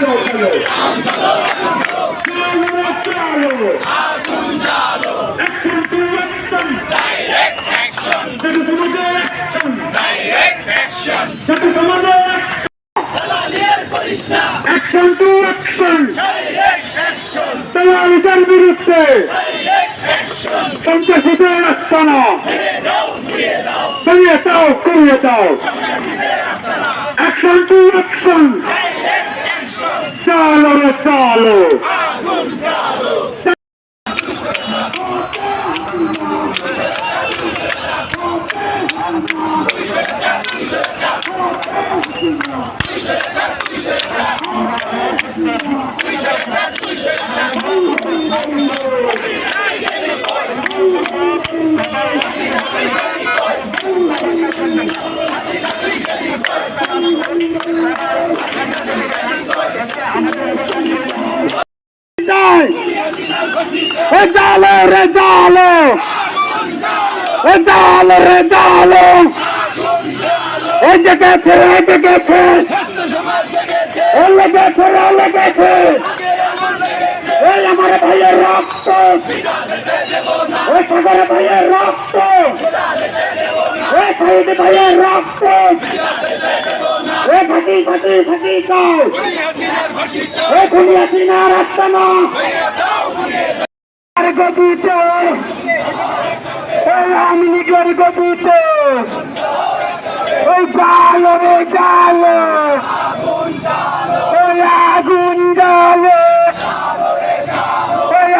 চলো চলো চলো চলো অ্যাকশন টু অ্যাকশন জাতি সমাজের অ্যাকশন জাতি সমাজের অ্যাকশন টু অ্যাকশন দালালিদের বিরুদ্ধে সন্ত্রাসীদের আস্তানা সরিয়ে দাও করিয়ে দাও অ্যাকশন টু অ্যাকশন রে Thank চাই এ জালো রে জালো এ জালো রে জালো এ জেগেছে এ জেগেছে এ লেগেছে এ লেগেছে এই আমার ভাইয়ের রক্ত এ সাগর ভাইয়ের রক্ত এ শহীদ ভাইয়ের রক্ত এ ফাঁসি ফাঁসি ফাঁসি চাই এ খুনি হাসিনা রাস্তা না। গদিতে এই আমি নিজের গদিতে ওই জালো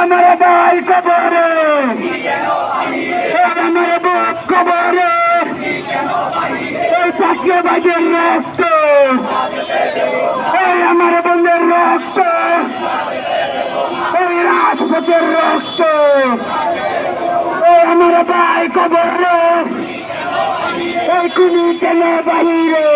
আমার ভাই কবরে। আমার বুক কবরে। ওই চাকিয়ে বাজের রক্ত। রাজপথের রক্ত ওই আমার ভাই কবর ওই কুনি কেন বাহিরে।